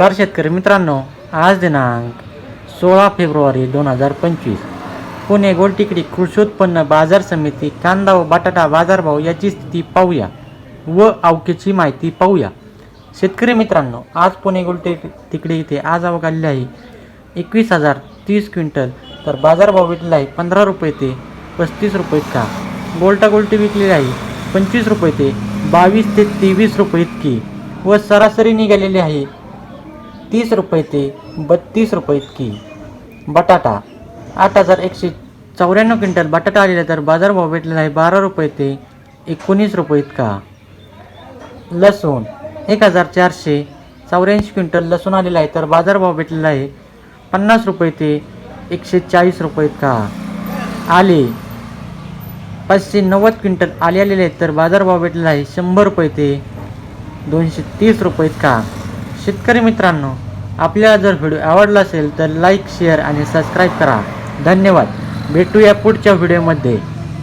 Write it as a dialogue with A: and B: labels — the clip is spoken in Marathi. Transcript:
A: नमस्कार शेतकरी मित्रांनो आज दिनांक सोळा फेब्रुवारी दोन हजार पंचवीस. पुणे गोलटिकडी कृषी उत्पन्न बाजार समिती कांदा व बटाटा बाजारभाव याची स्थिती पाहूया व अवकेची माहिती पाहूया. शेतकरी मित्रांनो आज पुणे गोलटेक तिकडे इथे आज आवक आलेली आहे. एकवीस हजार तीस क्विंटल तर बाजारभाव विकलेला आहे पंधरा रुपये ते पस्तीस रुपये इतका. गोलटा गोलटी विकलेली आहे पंचवीस रुपये ते बावीस ते तेवीस रुपये इतकी व सरासरी निघालेली आहे तीस रुपये ते बत्तीस रुपये इतकी. बटाटा आठ हजार एकशे चौऱ्याण्णव क्विंटल बटाटा आलेला तर बाजारभाव भेटलेला आहे बारा रुपये ते एकोणीस रुपये इतका. लसूण एक हजार चारशे चौऱ्याऐंशी क्विंटल लसूण आलेला आहे तर बाजारभाव भेटलेला आहे पन्नास रुपये ते एकशे चाळीस रुपये इतका. आले पाचशे नव्वद क्विंटल आले आलेले आहेत तर बाजारभाव भेटलेला आहे शंभर रुपये ते दोनशे तीस रुपये इतका. शेतकरी मित्रांनो आपल्याला जर व्हिडिओ आवडला असेल तर लाईक शेअर आणि सबस्क्राईब करा. धन्यवाद. भेटूया पुढच्या व्हिडिओमध्ये.